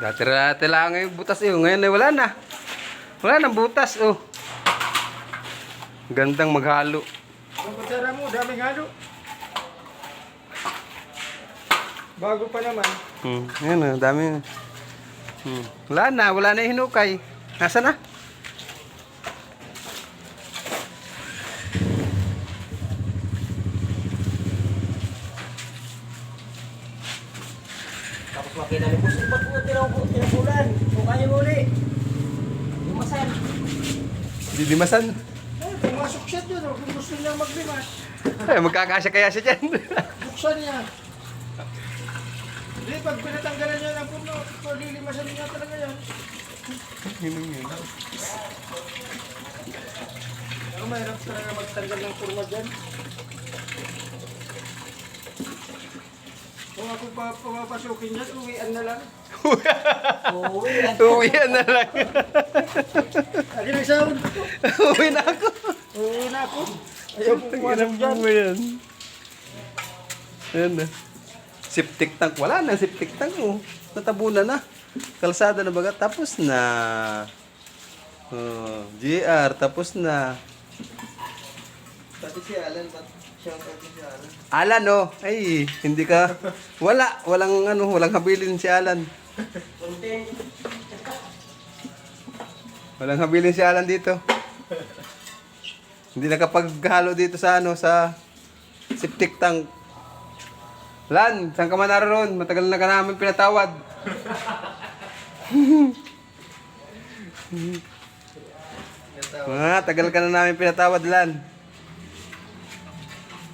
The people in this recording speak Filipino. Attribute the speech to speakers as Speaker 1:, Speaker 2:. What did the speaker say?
Speaker 1: Dati-dati lang yung butas eh. Ngayon eh, wala na. Wala nang butas oh. Gandang maghalo.
Speaker 2: Ang kutsara mo, daming halo. Bago pa naman.
Speaker 1: Hmm, yan oh, dami. Hmm. Wala na, wala na hinukay. Nasaan na?
Speaker 3: Tapos makita ni Boss, ba't mo tinapulan? Mukha niyo muli. Lumasan.
Speaker 1: Didimasan.
Speaker 2: Eh, pumasok siya dyan. Kung gusto niya maglimas,
Speaker 1: Ay, magkakasya kaya siya dyan.
Speaker 2: buksan niya. Hindi, pag pinatanggalan niya ng puno, palilimasan niya talaga yan. Pero mahirap talaga magtanggal ng kurma dyan. Kung ako pa pumapasukin dyan, uwian na lang.
Speaker 3: Yan.
Speaker 1: Uwian na lang.
Speaker 2: Lagi ng sound.
Speaker 1: Uwi na ako.
Speaker 2: Uwi na ako. Ayaw ko pumasok dyan.
Speaker 1: mo yan. Ayan na. Septic tank. Wala na, septic tank oh. Natabunan na. Kalsada na baga. Tapos na. Oh, GR, tapos na.
Speaker 3: Pati si Alan, pati siya pati si Alan.
Speaker 1: Alan oh. Ay, hindi ka. Wala. Walang ano, walang habilin si Alan. Walang habilin si Alan dito. Hindi nakapaghalo dito sa ano, sa septic tank. Lan, saan ka man naroon? Matagal na ka namin pinatawad. Ah, tagal ka na namin pinatawad, Lan.